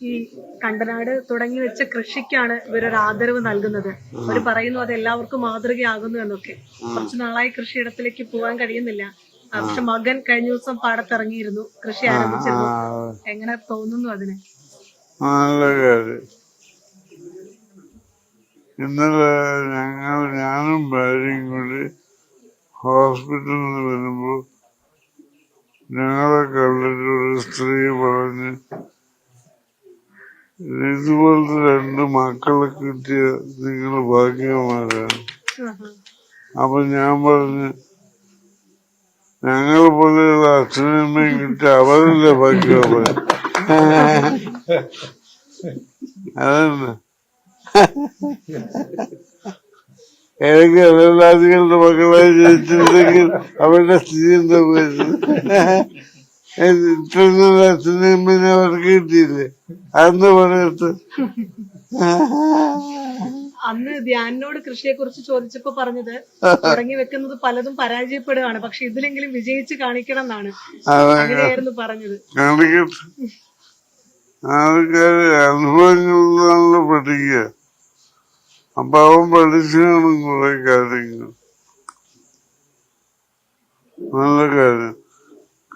ഈ കണ്ടനാട് തുടങ്ങി വെച്ച കൃഷിക്കാണ് ഇവരൊരു ആദരവ് നൽകുന്നത്. അവർ പറയുന്നു അത് എല്ലാവർക്കും മാതൃകയാകുന്നു എന്നൊക്കെ. കുറച്ചു നാളായി കൃഷിയിടത്തിലേക്ക് പോകാൻ കഴിയുന്നില്ല. പക്ഷെ മകൻ കഴിഞ്ഞ ദിവസം പാടത്തിറങ്ങിയിരുന്നു. കൃഷി ആരംഭിച്ചിരുന്നു. എങ്ങനെ തോന്നുന്നു അതിന്? നല്ല കാര്യം ഇന്നലെ ഞങ്ങൾ ഞാനും ഭാര്യയും കൂടി ഹോസ്പിറ്റലിൽ നിന്ന് വരുമ്പോ ഞങ്ങളെ കണ്ടിട്ട് ഒരു സ്ത്രീ പറഞ്ഞ് ഇതുപോലത്തെ രണ്ട് മക്കളെ കിട്ടിയ നിങ്ങൾ ഭാഗ്യവാന്മാരാണ് ആഹാ. അപ്പൊ ഞാൻ പറഞ്ഞു ഞങ്ങൾ പോലെയുള്ള അച്ഛനമ്മയും കിട്ടിയ അവരല്ലേ ഭാഗ്യവാന്മാർ അതന്നെ എനിക്ക് അലല്ലാദികളുടെ മക്കളായി ജനിച്ചിട്ടുണ്ടെങ്കിൽ അവരുടെ സ്ഥിതി എന്താ അച്ഛനും അമ്മേനെ അവർക്ക് കിട്ടിയില്ലേ അന്ന് പറയത്ത് അന്ന് ധ്യാനോട് കൃഷിയെ കുറിച്ച് ചോദിച്ചപ്പോ പറഞ്ഞത് തുടങ്ങി വെക്കുന്നത് പലതും പരാജയപ്പെടുകയാണ്. പക്ഷെ ഇതിലെങ്കിലും വിജയിച്ച് കാണിക്കണം എന്നാണ് അങ്ങനെയായിരുന്നു പറഞ്ഞത്. ആൾക്കാര് അനുഭവങ്ങളിലാണല്ലോ പഠിക്കുക. അപ്പൊ അവൻ പഠിച്ചാണ് കുറെ കാര്യങ്ങൾ. നല്ല കാര്യം.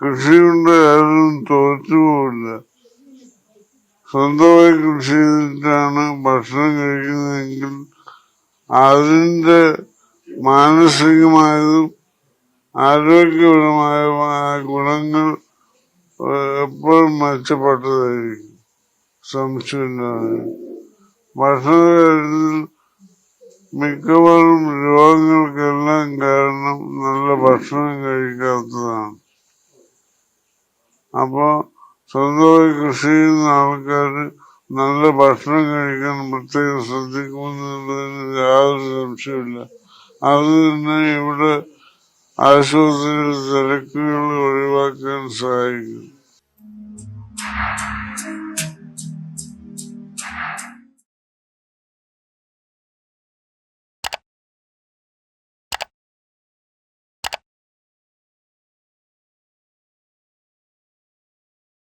കൃഷി കൊണ്ട് ആരും തോറ്റുപോകില്ല സ്വന്തമായി കൃഷി ചെയ്തിട്ടാണ് ഭക്ഷണം കഴിക്കുന്നതെങ്കിൽ അതിന്റെ മാനസികമായതും ആരോഗ്യപരമായ ഗുണങ്ങൾ എപ്പോഴും മെച്ചപ്പെട്ടതായിരിക്കും. സംശയമില്ലാതെ. ഭക്ഷണകാര്യത്തിൽ മിക്കവാറും രോഗങ്ങൾക്കെല്ലാം കാരണം നല്ല ഭക്ഷണം കഴിക്കാത്തതാണ്. അപ്പോൾ സ്വന്തമായി കൃഷി ചെയ്യുന്ന ആൾക്കാർ നല്ല ഭക്ഷണം കഴിക്കാൻ പ്രത്യേകം ശ്രദ്ധിക്കുമെന്നുള്ളതിന് യാതൊരു സംശയമില്ല അത് തന്നെ ഇവിടെ ആശുപത്രിയിൽ തിരക്കുകൾ ഒഴിവാക്കാൻ സഹായിക്കും.